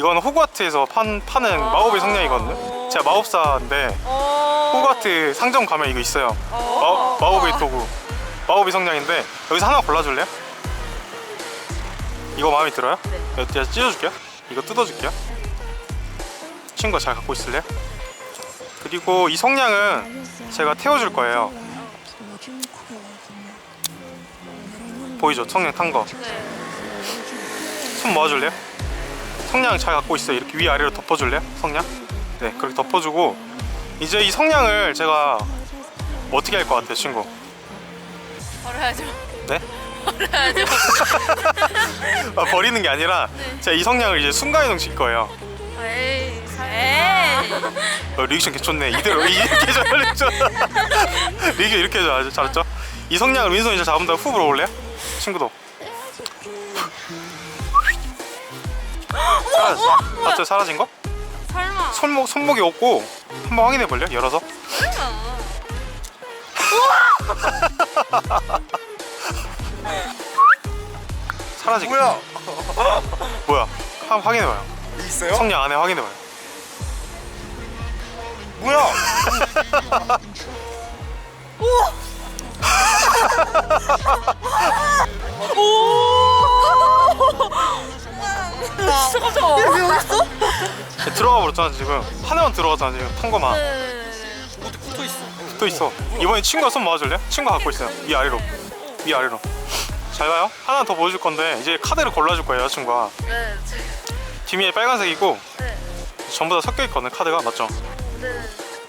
이거는 호그와트에서 판, 파는 마법의 성냥이거든요 제가 마법사인데 어. 호그와트 상점 가면 이거 있어요 마, 마법의 도구 마법의 성냥인데 여기서 하나 골라줄래요? 이거 마음에 들어요? 네 제가 찢어줄게요 이거 뜯어줄게요 친구가 잘 갖고 있을래요? 그리고 이 성냥은 제가 태워줄 거예요 보이죠? 성냥 탄거 손 모아줄래요? 성냥 잘 갖고 있어요 이렇게 위아래로 덮어줄래요? 성냥? 네 그렇게 덮어주고 이제 이 성냥을 제가 어떻게 할 것 같아요 친구? 버려야죠. 네? 버려야죠. 아, 버리는 게 아니라 제가 이 성냥을 이제 순간이동 시킬 거예요 에이. 에이. 어, 리액션 개좋네 이대로 이렇게 잘했죠 리액션 이렇게 잘했죠 이 성냥을 윈손이 잘 잡은 다음 후 불어올래요? 친구도 사라지 맞죠 사라진 거? 설마. 손목, 손목이 없고 한번 확인해 볼래요? 열어서 사라진 거 뭐야? 뭐야 한번 확인해 봐요 있어요? 성냥 안에 확인해 봐요 뭐야? 진짜. 왜 여기 있어? 들어가 버렸잖아 지금 하나만 들어가잖아 지금 통과만 네. 어디 붙어 있어? 또 있어 이번에 친구가 손 모아줄래? 친구가 갖고 있어요 위 아래로 위 아래로 잘 봐요 하나 더 보여줄 건데 이제 카드를 골라줄 거예요 여자친구가 네. 뒤에 빨간색이고 네. 전부 다 섞여 있거든 카드가 맞죠? 네.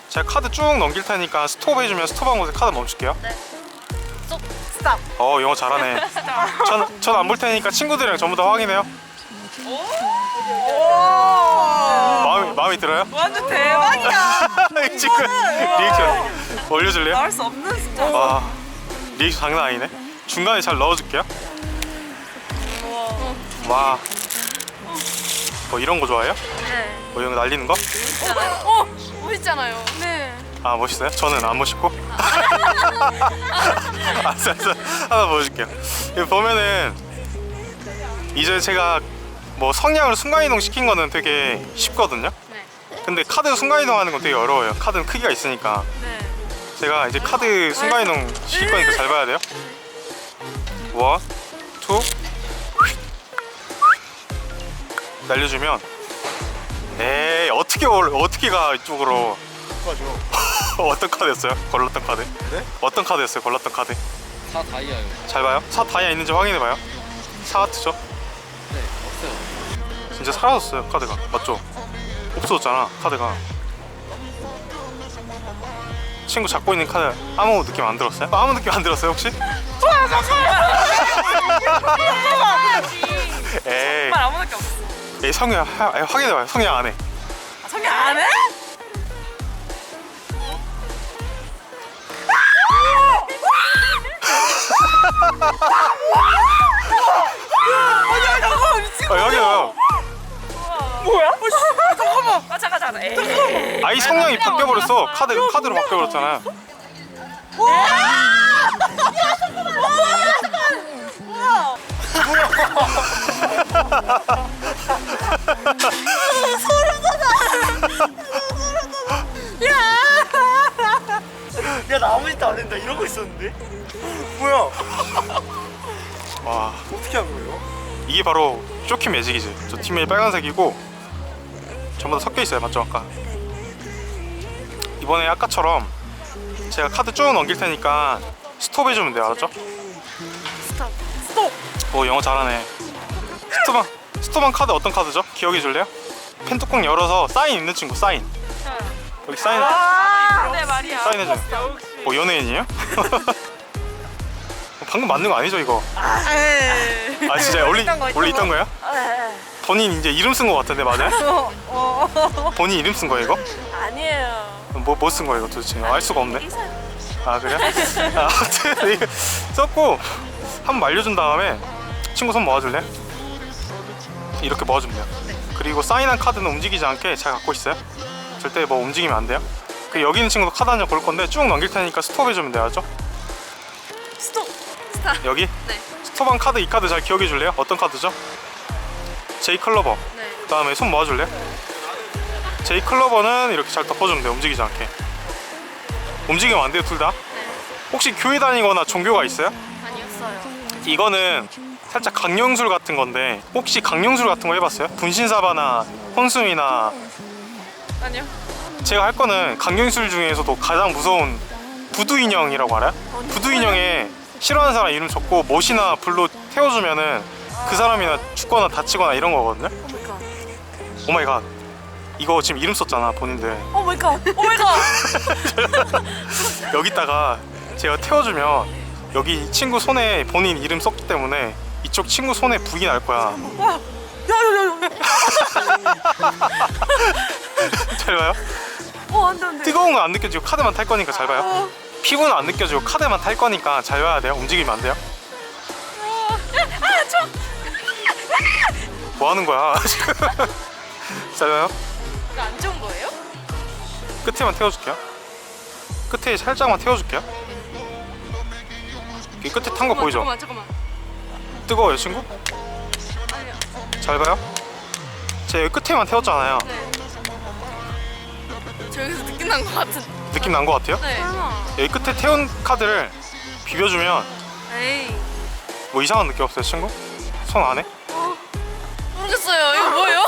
제가 카드 쭉 넘길 테니까 스톱 해주면 스톱한 곳에 카드 멈출게요 스톱. 스탑. 어 영어 잘하네 전 안 볼 테니까 친구들이랑 전부 다 확인해요 마음이, 마음이 들어요? 완전 대박이야. 지금 리액션 올려줄래요? 나올 수 없는 숫자. 와 리액션 장난 아니네 중간에 잘 넣어줄게요 와 뭐 이런 거 좋아해요? 네. 뭐 이런 거 날리는 거? 어, 멋있잖아요. 네. 아 멋있어요? 저는 안 멋있고 알았어 알았어 하나 보여줄게요 여기 보면은 이제 제가 뭐 성냥을 순간이동 시킨 거는 되게 쉽거든요 네. 근데 카드 순간이동 하는 건 되게 어려워요 카드는 크기가 있으니까 네. 제가 이제 카드 순간이동 시킬 거니까 잘 봐야 돼요 원, 투 날려주면 에이 어떻게 올 어떻게 가 이쪽으로 가죠. 어떤 카드였어요? 걸렀던 카드? 네? 어떤 카드였어요? 걸렀던 카드? 다 다이아요. 잘 봐요. 사 다이아 있는지 확인해 봐요. 사 하트죠? 네. 진짜 사라졌어요 카드가 맞죠? 없어졌잖아 카드가. 친구 잡고 있는 카드 아무 느낌 안 들었어요? 아무 느낌 안 들었어요 혹시? 에이, 정말 아무 느낌 없어. 에이 성현 확인해 봐요. 성현 안 해. 아, 성이 안 해? 아니야, 잠깐만 미친. 아 여기요. 뭐야? 어, 씨, 잠깐만. 아, 잠깐, 잠깐. 에이. 아이 성향이 바뀌어 버렸어. 카드 카드로 바뀌어 버렸잖아. 야, 나 아무 짓도 안 했다. 이러고 있었는데? 뭐야? 와 어떻게 한 거예요? 이게 바로 쇼키 매직이지. 저 팀메일 빨간색이고 전부 다 섞여 있어요. 맞죠 아까? 이번에 아까처럼 제가 카드 쭉 넘길 테니까 스톱 해 주면 돼요. 알았죠? 스톱. 스톱. 오 영어 잘하네. 스톱한 스톱한 카드 어떤 카드죠? 기억해 줄래요? 펜 뚜껑 열어서 사인 있는 친구 사인. 여기 사인 아, 네 말이야. 사인해줘. 뭐 연예인이에요? 방금 맞는 거 아니죠 이거? 아 진짜 원래 원래 있던 거. 거야? 본인 이제 이름 쓴 거 같은데 맞아요? 어, 어. 본인 이름 쓴 거예요 이거? 아니에요. 뭐 뭐 쓴 거예요 이거 도대체? 알 수가 없네. 아 그래? 아, 아무튼 이거 썼고 한번 말려준 다음에 친구 손 모아줄래? 이렇게 모아주면 돼요. 그리고 사인한 카드는 움직이지 않게 잘 갖고 있어요. 절대 뭐 움직이면 안 돼요. 그 여기 있는 친구도 카드 한장 고를 건데 쭉 넘길 테니까 스톱 해주면 돼요, 알죠? 스톱. 여기 네. 스톱한 카드 이 카드 잘 기억해 줄래요? 어떤 카드죠? 제이 클로버. 네. 다음에 손 모아줄래? 제이 클러버는 이렇게 잘 덮어주면 돼 움직이지 않게 움직이면 안 돼요 둘 다? 혹시 교회 다니거나 종교가 있어요? 아니었어요. 이거는 살짝 강령술 같은 건데 혹시 강령술 같은 거 해봤어요? 분신사바나 혼숨이나 아니요. 제가 할 거는 강령술 중에서도 가장 무서운 부두 인형이라고 알아요? 부두 인형에 싫어하는 사람 이름 적고 못이나 불로 태워주면은 그 사람이나 죽거나 다치거나 이런 거거든요. 오 마이 갓. 이거 지금 이름 썼잖아 본인들. 오 마이 갓. 오 마이 갓. 여기다가 제가 태워주면 여기 친구 손에 본인 이름 썼기 때문에 이쪽 친구 손에 불이 날 거야. 야야야. 잘 봐요. 어 안돼 안돼. 뜨거운 거 안 느껴지고 카드만 탈 거니까 잘 봐요. 피부는 안 느껴지고 카드만 탈 거니까 잘 봐야 돼요. 움직이면 안 돼요. 뭐 하는 거야 지금? 잘 봐요. 이거 안 좋은 거예요? 끝에만 태워줄게요. 끝에 살짝만 태워줄게요. 이 끝에 탄거 보이죠? 잠깐만 잠깐만. 뜨거워요 친구? 아니요. 잘 봐요. 제 여기 끝에만 태웠잖아요. 네. 저 여기서 느낌 난것 같은. 느낌 난 거 같아요? 네. 여기 끝에 태운 카드를 비벼주면 에이. 뭐 이상한 느낌 없어요 친구? 손 안에? 모르겠어요. 이거 뭐예요?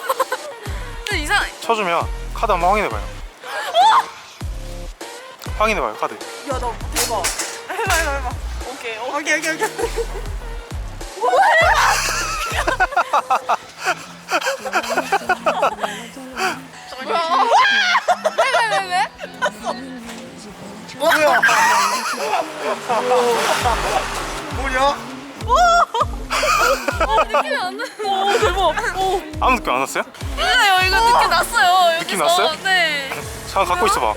근데 이상. 쳐주면 카드 한번 확인해봐요. 확인해봐요 카드. 야나 대박. 해봐 해봐 해봐. 오케이 오케이 오케이 오케이. 왜왜 잠깐 갖고 있어봐.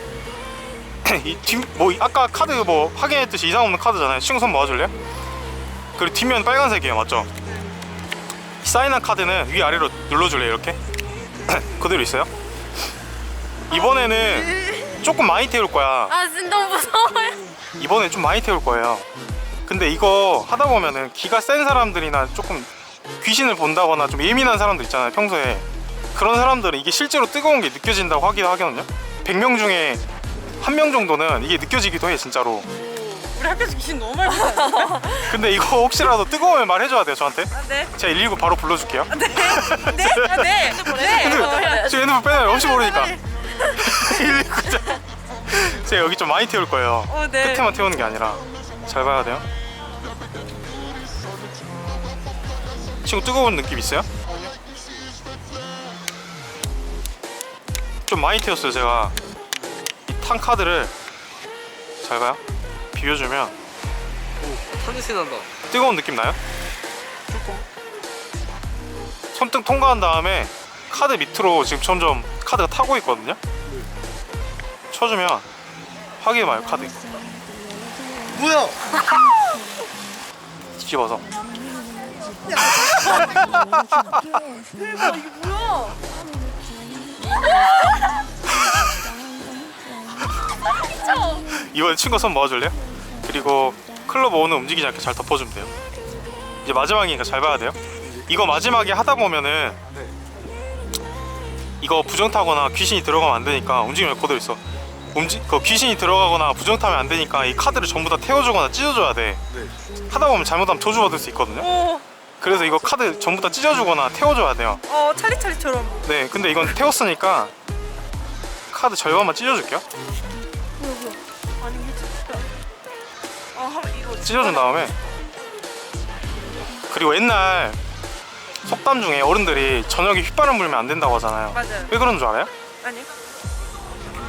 이뒷뭐 아까 카드 뭐 확인했듯이 이상 없는 카드잖아요. 친구 손 모아줄래요? 그리고 뒷면 빨간색이에요, 맞죠? 사인한 카드는 위 아래로 눌러줄래요, 이렇게? 그대로 있어요. 이번에는 조금 많이 태울 거야. 아 진짜 너무 무서워요. 이번에 좀 많이 태울 거예요. 근데 이거 하다 보면은 기가 센 사람들이나 조금 귀신을 본다거나 좀 예민한 사람들 있잖아요, 평소에. 그런 사람들은 이게 실제로 뜨거운 게 느껴진다고 하기도 하거든요. 100명 중에 한 명 정도는 이게 느껴지기도 해, 진짜로. 우리 학교에서 귀신 너무 많이 봤어. 근데 이거 혹시라도 뜨거우면 말해줘야 돼요, 저한테. 네. 제가 119 바로 불러줄게요. 네. 네. 아, 네. 네. 근데 지금 핸드폰 빼놔요, 혹시 모르니까. 119 자. 제가 여기 좀 많이 태울 거예요. 어, 네. 끝에만 태우는 게 아니라. 잘 봐야 돼요. 친구 뜨거운 느낌 있어요? 좀 많이 태웠어요 제가 이 탄 카드를 잘 봐요 비벼주면 탄냄새 난다. 뜨거운 느낌 나요? 손등 통과한 다음에 카드 밑으로 지금 점점 카드가 타고 있거든요 쳐주면 확인해봐요 카드 뭐야? 뒤집어서 뭐야? 이번 친구 손 모아줄래요? 그리고 클럽 오는 움직이지 않게 잘 덮어주면 돼요. 이제 마지막이니까 잘 봐야 돼요. 이거 마지막에 하다 보면은 이거 부정 타거나 귀신이 들어가면 안 되니까 움직이면 그대로 있어. 움직 그 귀신이 들어가거나 부정 타면 안 되니까 이 카드를 전부 다 태워주거나 찢어줘야 돼. 하다 보면 잘못하면 저주받을 수 있거든요. 오. 그래서 이거 카드 전부 다 찢어주거나 태워줘야 돼요. 어 찰리찰리처럼. 네, 근데 이건 태웠으니까 카드 절반만 찢어줄게요. 아니 이게 진짜. 아 이거. 찢어준 다음에 그리고 옛날 속담 중에 어른들이 저녁에 휘바람 불면 안 된다고 하잖아요. 맞아요. 왜 그런 줄 알아요? 아니.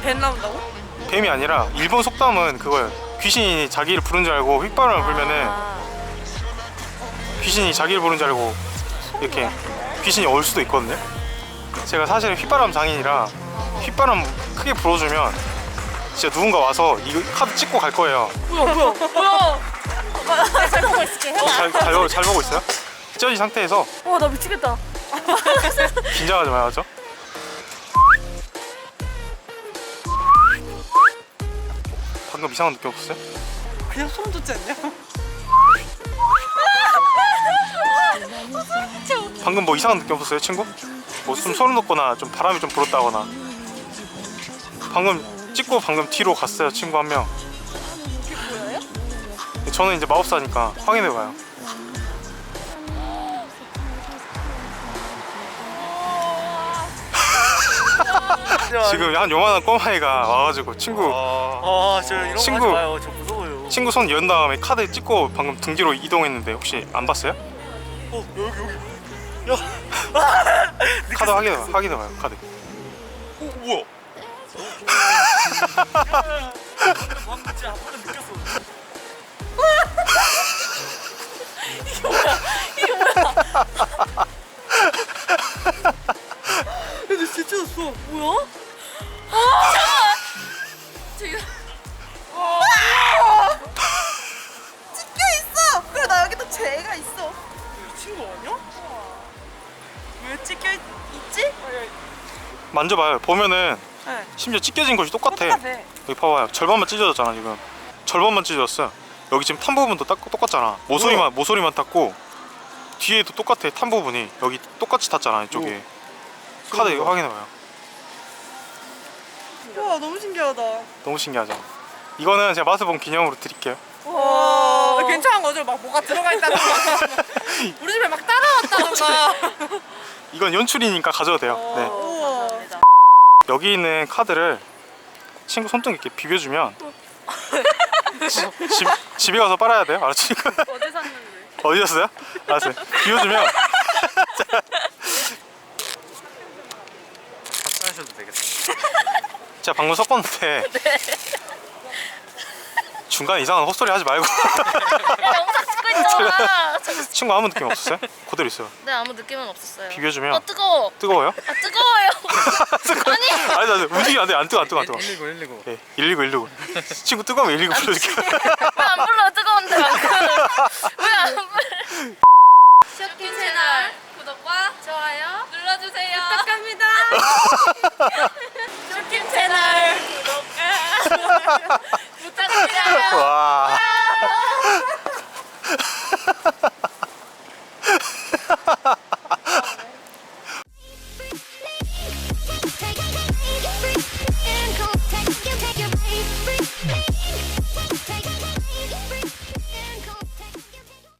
뱀 나온다고? 뱀이 아니라 일본 속담은 그거예요. 귀신이 자기를 부른 줄 알고 휘바람을 불면은 귀신이 자기를 부른 줄 알고 이렇게 귀신이 올 수도 있거든요. 제가 사실 휘바람 장인이라 휘바람 크게 불어주면 진짜 누군가 와서 이 카드 찍고 갈 거예요. 뭐야 뭐야 뭐야? 잘 보고 있을게. 어, 잘, 잘, 보고- 잘 보고 있어요? 찢어진 상태에서 와나 미치겠다. 긴장하지 마야죠. 방금 이상한 느낌 없었어요? 그냥 소름 돋지 않냐? 방금 뭐 이상한 느낌 없었어요, 친구? 뭐 좀 소름 돋거나 좀 바람이 좀 불었다거나 방금 찍고 방금 뒤로 갔어요 친구 한 명. 저는 이제 마법사니까 확인해 봐요. 지금 한 요만한 꼬마애가 와가지고 친구 아, 저 이런 친구. 거 하지 마요. 저 무서워요. 친구 손 연 다음에 카드 찍고 방금 등 뒤로 이동했는데 혹시 안 봤어요? 어, 여기 여기. 야. 카드 확인해 확인해봐요 카드. 오, 뭐야? 방금 진짜 한 번은 느꼈어. 근데 진짜 였어 뭐야? 만져봐요. 보면은 네. 심지어 찢겨진 것이 똑같아. 똑같아. 여기 봐봐요. 절반만 찢어졌잖아 지금. 절반만 찢어졌어요. 여기 지금 탄 부분도 딱 똑같잖아. 모서리만 모서리만 탔고 뒤에도 똑같아. 탄 부분이 여기 똑같이 탔잖아 이쪽에. 카드 이거 확인해봐요. 와 너무 신기하다. 너무 신기하죠. 이거는 제가 맛을 기념으로 드릴게요. 와 괜찮은 거죠? 막 뭐가 들어가 있다던가. 우리 집에 막 따라왔다던가. 이건 연출이니까 가져도 돼요. 네. 여기 있는 카드를 친구 손등 이렇게 비벼주면 지- 집, 집에 가서 빨아야 돼요. 알았지? 어디 샀는데? 어디 였어요? 알았어요. 비워주면 하셔도 되겠다. 제가 방금 섞었는데 중간에 이상한 헛소리 하지 말고 야 영상 찍고 있잖아. 친구 아무 느낌 없었어요? 그대로 있어요. 네 아무 느낌은 없었어요. 비벼주면 어 뜨거워. 뜨거워요? 아 뜨거워요. 아니 아니 아니 움직이면 안돼 안 뜨거 안 뜨거 안 뜨거 119 119 네, 119 119 친구 뜨거우면 119 불러줄게 왜 안 불러 뜨거운데 왜안 불러? 쇼킹 채널 구독과 좋아요 눌러주세요. 부탁합니다. 쇼킹 채널 구독과